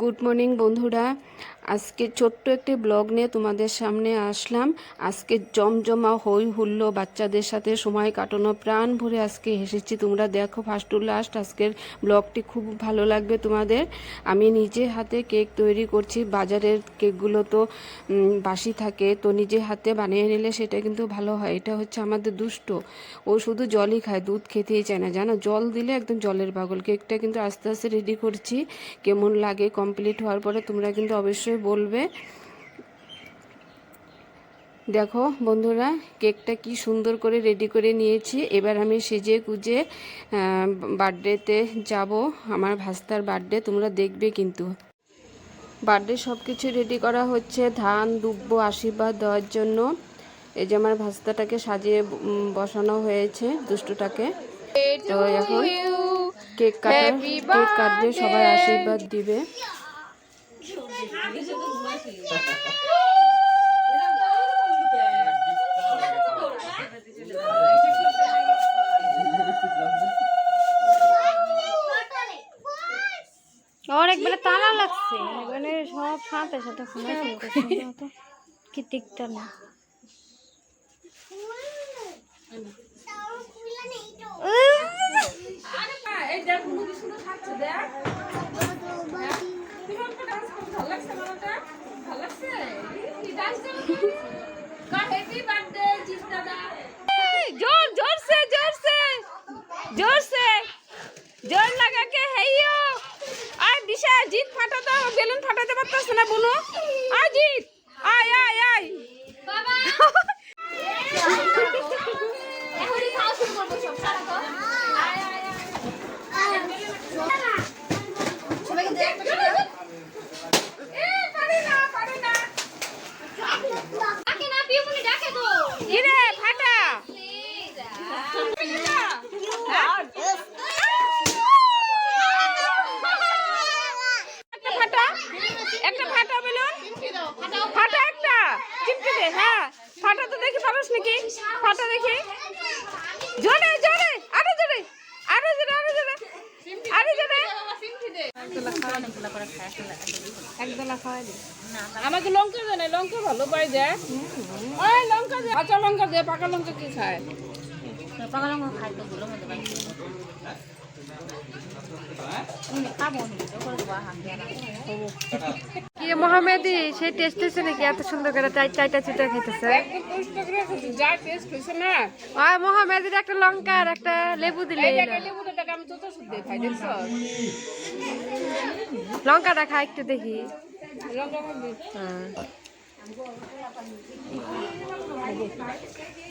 Good morning বন্ধুরা। আজকে ছোট্ট একটি ব্লগ নিয়ে তোমাদের সামনে আসলাম। আজকে জমজমা হই হুল্লো, বাচ্চাদের সাথে সময় কাটানো, প্রাণ ভরে আজকে হেসেছি তোমরা দেখো ফার্স্ট টু লাস্ট আজকের ব্লগটি খুব ভালো লাগবে তোমাদের। আমি নিজে হাতে কেক তৈরি করছি। বাজারের কেকগুলো তো বাসি থাকে। তো নিজে হাতে বানিয়ে নিলে সেটা কিন্তু ভালো হয়। এটা হচ্ছে আমাদের দুষ্ট। ও শুধু জলই খায়, দুধ খেতেই চায় না। জানো, জল দিলে একদম জলের পাগল। কেকটা কিন্তু আস্তে আস্তে রেডি করছি। কেমন লাগে কমপ্লিট হওয়ার পরে তোমরা কিন্তু অবশ্যই বলবে। দেখো বন্ধুরা কেকটা কি সুন্দর করে রেডি করে নিয়েছি। এবার আমি সেজে কুজে বার্থডেতে যাব। আমার ভাস্তার বার্থডে তোমরা দেখবে কিন্তু। বার্থডে সব কিছু রেডি করা হচ্ছে ধান দুব্ব আশীর্বাদ দেওয়ার জন্য। এই যে আমার ভাস্তাটাকে সাজিয়ে বসানো হয়েছে দুষ্টুটাকে। তো এখন কেক কাটা কেক কাটবে সবাই আশীর্বাদ দিবে। অনেক বেলা তালা লাগছে মানে সব সাথে সাথে খুলে কি টিকটা না এই দেখ দেখ से জোর লাগাকে হেইও আয়, দিশা, জিত ফাটাতো বেলুন ফাটাতে পারতাছ না বুনু। আয়, জিত। আয় আয় আয় ফাটা একটা ফাটা একটা ফাটা বেলুন ফাটা একটা চিমকে দে হ্যাঁ ফাটা তো দেখি ফাটা দেখি। জোরে জোরে আরও জোরে আরও জোরে আরও জোরে আরও জোরে। আমাকে লঙ্কা দেয় লঙ্কা ভালো পাই দে ওই লঙ্কা দেয় কাঁচা লঙ্কা দে পাকা লঙ্কা কি খায়? কি মোহামেদি? সে টেস্ট হয়েছে নাকি? এত সুন্দর করে চাই চাইটা চিটা না আর মোহামেদির একটা লঙ্কা আর একটা লেবু দিলে লঙ্কাটা খা একটু দেখি। হ্যাঁ।